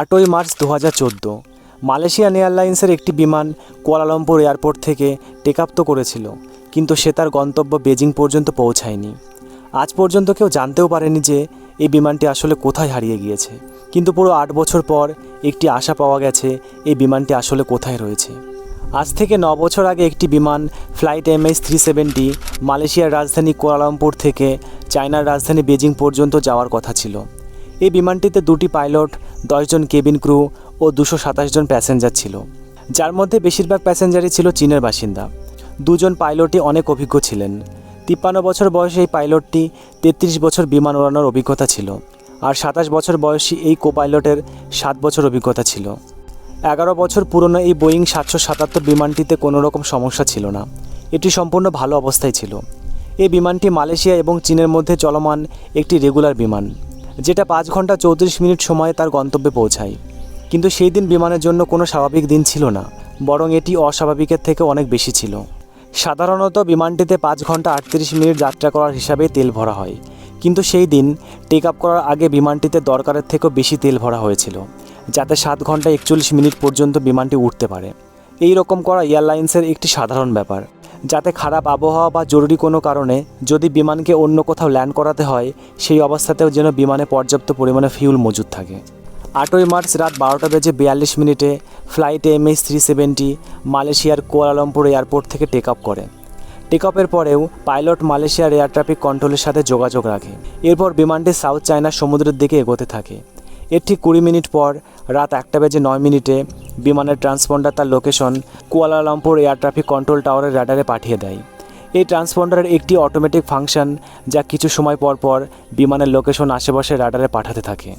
আটই মার্চ দু হাজার চোদ্দ, মালয়েশিয়ান এয়ারলাইন্সের একটি বিমান কুয়ালালামপুর এয়ারপোর্ট থেকে টেক আপ তো করেছিল, কিন্তু সে তার গন্তব্য বেজিং পর্যন্ত পৌঁছায়নি। আজ পর্যন্ত কেউ জানতেও পারেনি যে এই বিমানটি আসলে কোথায় হারিয়ে গিয়েছে, কিন্তু পুরো আট বছর পর একটি আশা পাওয়া গেছে এই বিমানটি আসলে কোথায় রয়েছে। আজ থেকে ন বছর আগে একটি বিমান ফ্লাইট এমএস থ্রি সেভেন্টি মালয়েশিয়ার রাজধানী কুয়ালালামপুর থেকে চায়নার রাজধানী বেজিং পর্যন্ত যাওয়ার কথা ছিল। এই বিমানটিতে দুটি পাইলট দশজন কেবিন ক্রু ও দুশো জন প্যাসেঞ্জার ছিল। যার মধ্যে বেশিরভাগ প্যাসেঞ্জারই ছিল চীনের বাসিন্দা। দুজন পাইলটই অনেক অভিজ্ঞ ছিলেন। তিপ্পান্ন বছর বয়সে এই পাইলটটি তেত্রিশ বছর বিমান ওড়ানোর অভিজ্ঞতা ছিল আর সাতাশ বছর বয়সী এই কো পাইলটের সাত বছর অভিজ্ঞতা ছিল। এগারো বছর পুরনো এই বোয়িং সাতশো সাতাত্তর বিমানটিতে কোনো রকম সমস্যা ছিল না। এটি সম্পূর্ণ ভালো অবস্থায় ছিল। এই বিমানটি মালয়েশিয়া এবং চীনের মধ্যে চলমান একটি রেগুলার বিমান। যেটা পাঁচ ঘণ্টা চৌত্রিশ মিনিট সময়ে তার গন্তব্যে পৌঁছায়। কিন্তু সেই দিন বিমানের জন্য কোনো স্বাভাবিক দিন ছিল না, বরং এটি অস্বাভাবিকের থেকে অনেক বেশি ছিল। সাধারণত বিমানটিতে পাঁচ ঘণ্টা আটত্রিশ মিনিট যাত্রা করার হিসাবে তেল ভরা হয়। কিন্তু সেই দিন টেক আপ করার আগে বিমানটিতে দরকারের থেকেও বেশি তেল ভরা হয়েছিল, যাতে সাত ঘণ্টা একচল্লিশ মিনিট পর্যন্ত বিমানটি উঠতে পারে। এই রকম করা এয়ারলাইন্সের একটি সাধারণ ব্যাপার। যাতে খারাপ আবহাওয়া বা জরুরি কোনো কারণে যদি বিমানকে অন্য কোথাও ল্যান্ড করাতে হয়, সেই অবস্থাতেও যেন বিমানে পর্যাপ্ত পরিমাণে ফিউল মজুদ থাকে। আটই মার্চ রাত বারোটা বেজে বিয়াল্লিশ মিনিটে ফ্লাইট এমএস থ্রি সেভেন্টি মালয়েশিয়ার কুয়ালালামপুর এয়ারপোর্ট থেকে টেক আপ করে। টেক আপের পরেও পাইলট মালয়েশিয়ার এয়ার ট্রাফিক কন্ট্রোলের সাথে যোগাযোগ রাখে। এরপর বিমানটি সাউথ চায়না সমুদ্রের দিকে এগোতে থাকে। এর ঠিক কুড়ি মিনিট পর রাত একটা বেজে নয় মিনিটে বিমানের ট্রান্সপন্ডার তার location Kuala Lumpur air traffic control টাওয়ারের রাডারে পাঠিয়ে দেয়। এই ট্রান্সপন্ডারের একটি অটোমেটিক ফাংশন যা কিছু সময় পর পর বিমানের লোকেশন আশেপাশে রাডারে পাঠাতে থাকে।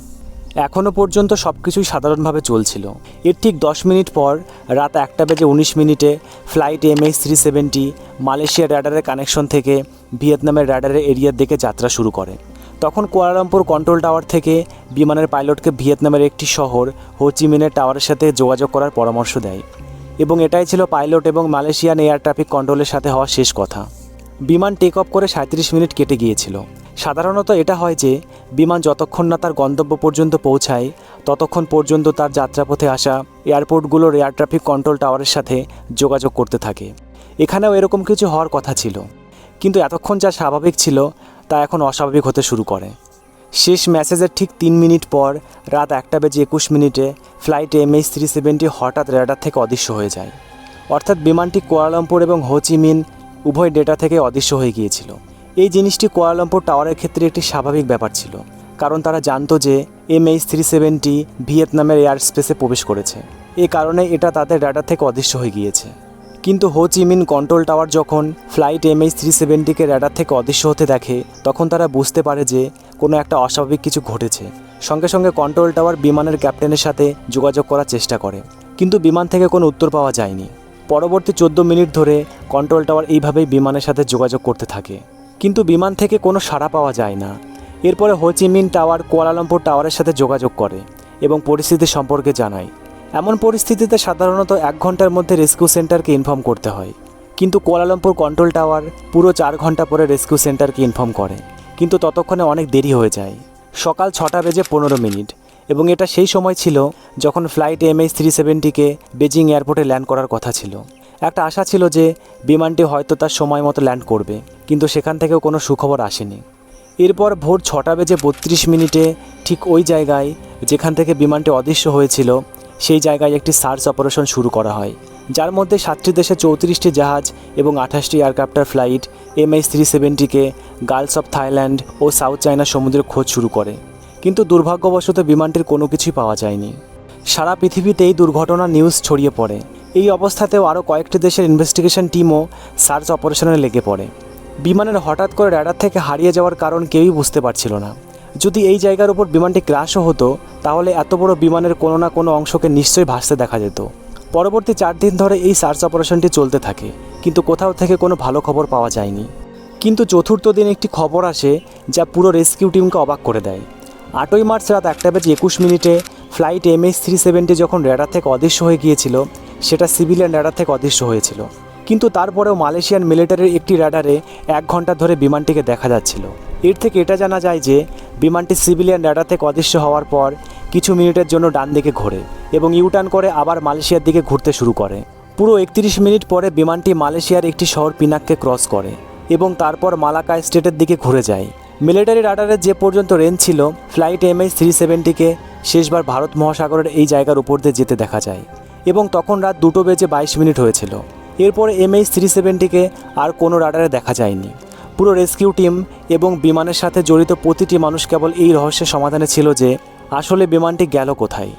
এখনও পর্যন্ত সব কিছুই সাধারণভাবে চলছিল। এর ঠিক দশ মিনিট পর রাত একটা বেজে উনিশ মিনিটে ফ্লাইট এমএস থ্রি সেভেন্টি মালয়েশিয়ার র্যাডারের কানেকশন থেকে ভিয়েতনামের র্যাডারের এরিয়ার দিকে যাত্রা শুরু করে। তখন কুয়ালালামপুর কন্ট্রোল টাওয়ার থেকে বিমানের পাইলটকে ভিয়েতনামের একটি শহর হোচিমিনের টাওয়ারের সাথে যোগাযোগ করার পরামর্শ দেয় এবং এটাই ছিল পাইলট এবং মালয়েশিয়ান এয়ার ট্রাফিক কন্ট্রোলের সাথে হওয়া শেষ কথা। বিমান টেক অফ করে সাঁত্রিশ মিনিট কেটে গিয়েছিল। সাধারণত এটা হয় যে, বিমান যতক্ষণ না তার গন্তব্য পর্যন্ত পৌঁছায়, ততক্ষণ পর্যন্ত তার যাত্রাপথে আসা এয়ারপোর্টগুলোর এয়ার ট্রাফিক কন্ট্রোল টাওয়ারের সাথে যোগাযোগ করতে থাকে। এখানেও এরকম কিছু হওয়ার কথা ছিল। কিন্তু এতক্ষণ যা স্বাভাবিক ছিল তা এখন অস্বাভাবিক হতে শুরু করে। শেষ মেসেজের ঠিক তিন মিনিট পর রাত একটা বেজে একুশ মিনিটে ফ্লাইট এমএইচ থ্রি সেভেন্টি হঠাৎ র্যাডার থেকে অদৃশ্য হয়ে যায়। অর্থাৎ বিমানটি কুয়ালালামপুর এবং হোচিমিন উভয় ডেটা থেকে অদৃশ্য হয়ে গিয়েছিল। এই জিনিসটি কুয়ালালামপুর টাওয়ারের ক্ষেত্রে একটি স্বাভাবিক ব্যাপার ছিল, কারণ তারা জানতো যে এমএইচ থ্রি সেভেন্টি ভিয়েতনামের এয়ার স্পেসে প্রবেশ করেছে। এ কারণে এটা তাদের ডাটা থেকে অদৃশ্য হয়ে গিয়েছে। কিন্তু Ho Chi Minh control tower যখন ফ্লাইট এমএইচ থ্রি সেভেন্টিকে র্যাডার থেকে অদৃশ্য হতে দেখে, তখন তারা বুঝতে পারে যে কোনো একটা অস্বাভাবিক কিছু ঘটেছে। সঙ্গে সঙ্গে কন্ট্রোল টাওয়ার বিমানের ক্যাপ্টেনের সাথে যোগাযোগ করার চেষ্টা করে। কিন্তু বিমান থেকে কোনো উত্তর পাওয়া যায়নি। পরবর্তী চোদ্দ মিনিট ধরে কন্ট্রোল টাওয়ার এইভাবেই বিমানের সাথে যোগাযোগ করতে থাকে। কিন্তু বিমান থেকে কোনো সাড়া পাওয়া যায় না। এরপরে হোচিমিন টাওয়ার কুয়ালালামপুর টাওয়ারের সাথে যোগাযোগ করে এবং পরিস্থিতি সম্পর্কে জানায়। এমন পরিস্থিতিতে সাধারণত এক ঘণ্টার মধ্যে রেস্কিউ সেন্টারকে ইনফর্ম করতে হয়। কিন্তু কুয়ালালামপুর কন্ট্রোল টাওয়ার পুরো চার ঘণ্টা পরে রেস্কিউ সেন্টারকে ইনফর্ম করে। কিন্তু ততক্ষণে অনেক দেরি হয়ে যায়। সকাল ছটা বেজে পনেরো মিনিট। এবং এটা সেই সময় ছিল যখন ফ্লাইট এমএইচ থ্রি সেভেন্টিকে বেজিং এয়ারপোর্টে ল্যান্ড করার কথা ছিল। একটা আশা ছিল যে বিমানটি হয়তো তার সময় মতো ল্যান্ড করবে, কিন্তু সেখান থেকেও কোনো সুখবর আসেনি। এরপর ভোর ছটা বেজে বত্রিশ মিনিটে ঠিক ওই জায়গায় যেখান থেকে বিমানটি অদৃশ্য হয়েছিল সেই জায়গায় একটি সার্চ অপারেশন শুরু করা হয়। যার মধ্যে সাতটি দেশে চৌত্রিশটি জাহাজ এবং আঠাশটি এয়ারক্রাফটার ফ্লাইট এমএইচ থ্রি সেভেন্টিকে গার্লস অফ থাইল্যান্ড ও সাউথ চায়না সমুদ্রের খোঁজ শুরু করে। কিন্তু দুর্ভাগ্যবশত বিমানটির কোনো কিছুই পাওয়া যায়নি। সারা পৃথিবীতে এই দুর্ঘটনার নিউজ ছড়িয়ে পড়ে। এই অবস্থাতেও আরও কয়েকটি দেশের ইনভেস্টিগেশন টিমও সার্চ অপারেশনে লেগে পড়ে। বিমানের হঠাৎ করে র্যাডার থেকে হারিয়ে যাওয়ার কারণ কেউই বুঝতে পারছিল না। যদি এই জায়গার উপর বিমানটি ক্র্যাশও হতো তাহলে এত বড় বিমানের কোনো না কোনো অংশকে নিশ্চয়ই ভাসতে দেখা যেত। পরবর্তী চার দিন ধরে এই সার্চ অপারেশনটি চলতে থাকে, কিন্তু কোথাও থেকে কোনো ভালো খবর পাওয়া যায়নি। কিন্তু চতুর্থ দিন একটি খবর আসে যা পুরো রেস্কিউ টিমকে অবাক করে দেয়। আটই মার্চ রাত একটা বেজে একুশ মিনিটে ফ্লাইট এমএস থ্রি সেভেন্টি যখন র্যাডার থেকে অদৃশ্য হয়ে গিয়েছিল, সেটা সিভিলিয়ান র্যাডার থেকে অদৃশ্য হয়েছিল। কিন্তু তারপরেও মালয়েশিয়ান মিলিটারির একটি র্যাডারে এক ঘণ্টা ধরে বিমানটিকে দেখা যাচ্ছিল। এর থেকে এটা জানা যায় যে, বিমানটি সিভিলিয়ান র্যাডার থেকে অদৃশ্য হওয়ার পর কিছু মিনিটের জন্য ডান দিকে ঘোরে এবং ইউটার্ন করে আবার মালয়েশিয়ার দিকে ঘুরতে শুরু করে। পুরো একত্রিশ মিনিট পরে বিমানটি মালয়েশিয়ার একটি শহর পিনাককে ক্রস করে এবং তারপর মালাকা স্টেটের দিকে ঘুরে যায়। মিলিটারি রাডারের যে পর্যন্ত রেঞ্জ ছিল, ফ্লাইট এমএইচ থ্রি সেভেন্টিকে শেষবার ভারত মহাসাগরের এই জায়গার উপর দিয়ে যেতে দেখা যায় এবং তখন রাত দুটো বেজে বাইশ মিনিট হয়েছিল। এরপরে এমএইচ থ্রি সেভেন্টিকে আর কোনো রাডারে দেখা যায়নি। পুরো রেস্কিউ টিম এবং বিমানের সাথে জড়িত প্রতিটি মানুষ কেবল এই রহস্যের সমাধানে ছিল যে আসলে বিমানটি গেল কোথায়?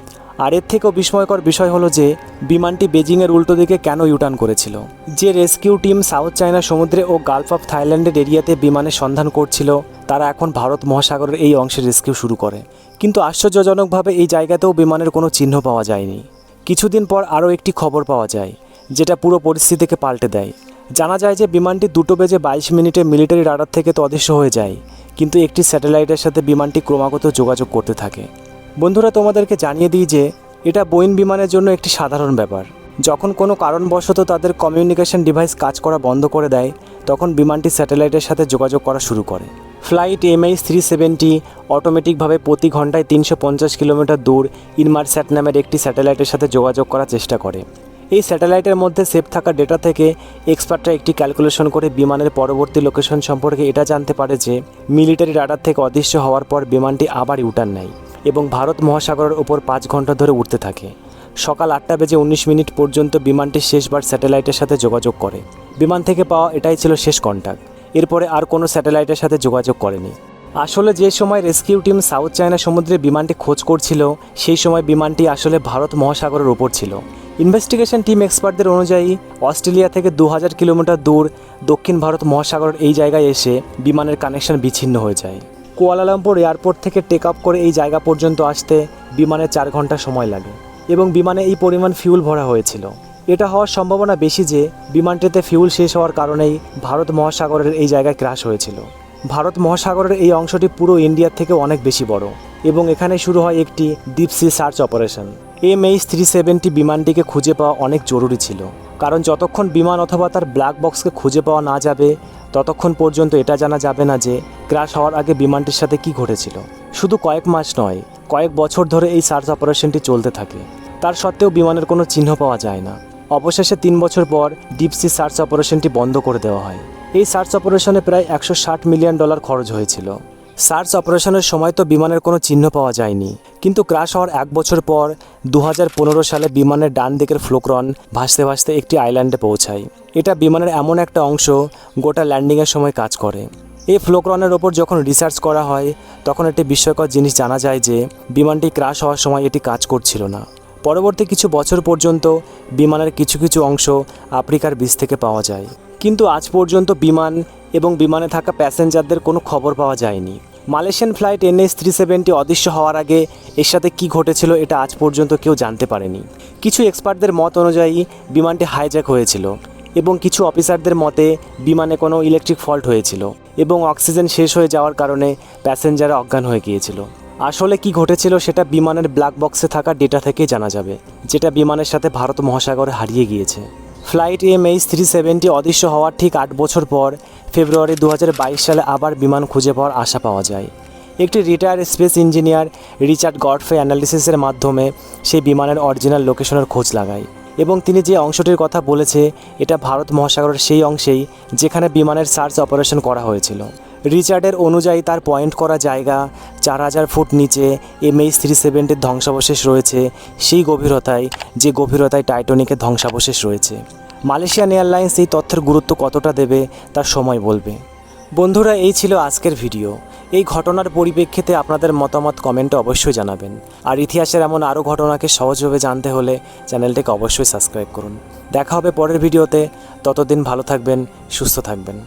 আর এর থেকেও বিস্ময়কর বিষয় হলো যে, বিমানটি বেজিংয়ের উল্টো দিকে কেন ইউটার্ন করেছিল? যে রেস্কিউ টিম সাউথ চায়না সমুদ্রে ও গালফ অফ থাইল্যান্ডের এরিয়াতে বিমানের সন্ধান করছিল, তারা এখন ভারত মহাসাগরের এই অংশে রেস্কিউ শুরু করে। কিন্তু আশ্চর্যজনকভাবে এই জায়গাতেও বিমানের কোনো চিহ্ন পাওয়া যায়নি। কিছুদিন পর আরও একটি খবর পাওয়া যায়, যেটা পুরো পরিস্থিতিকে পাল্টে দেয়। জানা যায় যে বিমানটি দুটো বেজে বাইশ মিনিটে মিলিটারি রাডার থেকে তো অদৃশ্য হয়ে যায়, কিন্তু একটি স্যাটেলাইটের সাথে বিমানটি ক্রমাগত যোগাযোগ করতে থাকে। বন্ধুরা, তোমাদেরকে জানিয়ে দিই যে এটা বোয়িং বিমানের জন্য একটি সাধারণ ব্যাপার। যখন কোনো কারণবশত তাদের কমিউনিকেশন ডিভাইস কাজ করা বন্ধ করে দেয়, তখন বিমানটি স্যাটেলাইটের সাথে যোগাযোগ করা শুরু করে। Flight M H three seventy অটোমেটিকভাবে প্রতি ঘন্টায় তিনশো পঞ্চাশ কিলোমিটার দূর ইনমারস্যাট নামের একটি স্যাটেলাইটের সাথে যোগাযোগ করার চেষ্টা করে। এই স্যাটেলাইটের মধ্যে সেভ থাকা ডেটা থেকে এক্সপার্টরা একটি ক্যালকুলেশন করে বিমানের পরবর্তী লোকেশন সম্পর্কে এটা জানতে পারে যে, মিলিটারি রাডার থেকে অদৃশ্য হওয়ার পর বিমানটি আবার ইউটার্ন নেয়। এবং ভারত মহাসাগরের ওপর পাঁচ ঘণ্টা ধরে উঠতে থাকে। সকাল আটটা বেজে উনিশ মিনিট পর্যন্ত বিমানটি শেষবার স্যাটেলাইটের সাথে যোগাযোগ করে। বিমান থেকে পাওয়া এটাই ছিল শেষ কন্ট্যাক্ট এরপরে আর কোনো স্যাটেলাইটের সাথে যোগাযোগ করেনি। আসলে যে সময় রেস্কিউ টিম সাউথ চায়না সমুদ্রে বিমানটি খোঁজ করছিল, সেই সময় বিমানটি আসলে ভারত মহাসাগরের ওপর ছিল। ইনভেস্টিগেশন টিম এক্সপার্টদের অনুযায়ী, অস্ট্রেলিয়া থেকে দু হাজার কিলোমিটার দূর দক্ষিণ ভারত মহাসাগরের এই জায়গায় এসে বিমানের কানেকশন বিচ্ছিন্ন হয়ে যায়। কুয়ালালামপুর এয়ারপোর্ট থেকে টেক আপ করে এই জায়গা পর্যন্ত আসতে বিমানে চার ঘণ্টা সময় লাগে এবং বিমানে এই পরিমাণ ফিউল ভরা হয়েছিল। এটা হওয়ার সম্ভাবনা বেশি যে বিমানটিতে ফিউল শেষ হওয়ার কারণেই ভারত মহাসাগরের এই জায়গায় ক্রাশ হয়েছিল। ভারত মহাসাগরের এই অংশটি পুরো ইন্ডিয়ার থেকে অনেক বেশি বড় এবং এখানে শুরু হয় একটি deep sea search operation. M H three seventy বিমানটিকে খুঁজে পাওয়া অনেক জরুরি ছিল। কারণ যতক্ষণ বিমান অথবা তার ব্ল্যাক বক্সকে খুঁজে পাওয়া না যাবে, ততক্ষণ পর্যন্ত এটা জানা যাবে না যে ক্রাশ হওয়ার আগে বিমানটির সাথে কি ঘটেছিল। শুধু কয়েক মাস নয়, কয়েক বছর ধরে এই সার্চ অপারেশনটি চলতে থাকে। তার সত্ত্বেও বিমানের কোনো চিহ্ন পাওয়া যায় না। অবশেষে তিন বছর পর ডিপসি সার্চ অপারেশনটি বন্ধ করে দেওয়া হয়। এই সার্চ অপারেশনে প্রায় একশো ষাট মিলিয়ন ডলার খরচ হয়েছিল। সার্চ অপারেশনের সময় তো বিমানের কোনো চিহ্ন পাওয়া যায়নি। কিন্তু ক্রাশ হওয়ার এক বছর পর দু হাজার পনেরো সালে বিমানের ডান দিকের ফ্লোক্রন ভাসতে ভাসতে একটি আইল্যান্ডে পৌঁছায়। এটা বিমানের এমন একটা অংশ গোটা ল্যান্ডিংয়ের সময় কাজ করে। এই ফ্লোক্রনের ওপর যখন রিসার্চ করা হয়, তখন একটি বিস্ময়কর জিনিস জানা যায় যে বিমানটি ক্রাশ হওয়ার সময় এটি কাজ করছিল না। পরবর্তী কিছু বছর পর্যন্ত বিমানের কিছু কিছু অংশ আফ্রিকার বীজ থেকে পাওয়া যায়। কিন্তু আজ পর্যন্ত বিমান এবং বিমানে থাকা প্যাসেঞ্জারদের কোনো খবর পাওয়া যায়নি। Malaysian flight NS three seventy অদৃশ্য হওয়ার আগে এর সাথে কী ঘটেছিল এটা আজ পর্যন্ত কেউ জানতে পারেনি। কিছু এক্সপার্টদের মত অনুযায়ী বিমানটি হাইজ্যাক হয়েছিল এবং কিছু অফিসারদের মতে বিমানে কোনো ইলেকট্রিক ফল্ট হয়েছিল এবং অক্সিজেন শেষ হয়ে যাওয়ার কারণে প্যাসেঞ্জাররা অজ্ঞান হয়ে গিয়েছিল। আসলে কি ঘটেছিল সেটা বিমানের ব্ল্যাক বক্সে থাকা ডেটা থেকেই জানা যাবে, যেটা বিমানের সাথে ভারত মহাসাগরে হারিয়ে গিয়েছে। Flight M H three seventy অদৃশ্য হওয়ার ঠিক আট বছর পর ফেব্রুয়ারি দু হাজার বাইশ সালে আবার বিমান খুঁজে পাওয়ার আশা পাওয়া যায়। একটি retire space engineer Richard Godfrey অ্যানালিসিসের মাধ্যমে সেই বিমানের অরিজিনাল লোকেশনের খোঁজ লাগায় এবং তিনি যে অংশটির কথা বলেছে, এটা ভারত মহাসাগরের সেই অংশেই যেখানে বিমানের সার্চ অপারেশন করা হয়েছিল। রিচার্ডের অনুযায়ী তার পয়েন্ট করা জায়গা চার হাজার ফুট নিচে এমএইচ থ্রি সেভেন্টির ধ্বংসাবশেষ রয়েছে। সেই গভীরতায়, যে গভীরতায় টাইটনিকের ধ্বংসাবশেষ রয়েছে। মালয়েশিয়ান এয়ারলাইন্স এই তথ্যের গুরুত্ব কতটা দেবে তার সময় বলবে। বন্ধুরা, এই ছিল আজকের ভিডিও। এই ঘটনার পরিপ্রেক্ষিতে আপনাদের মতামত কমেন্টে অবশ্যই জানাবেন। আর ইতিহাসের এমন আরও ঘটনাকে সহজভাবে জানতে হলে চ্যানেলটিকে অবশ্যই সাবস্ক্রাইব করুন। দেখা হবে পরের ভিডিওতে। ততদিন ভালো থাকবেন, সুস্থ থাকবেন।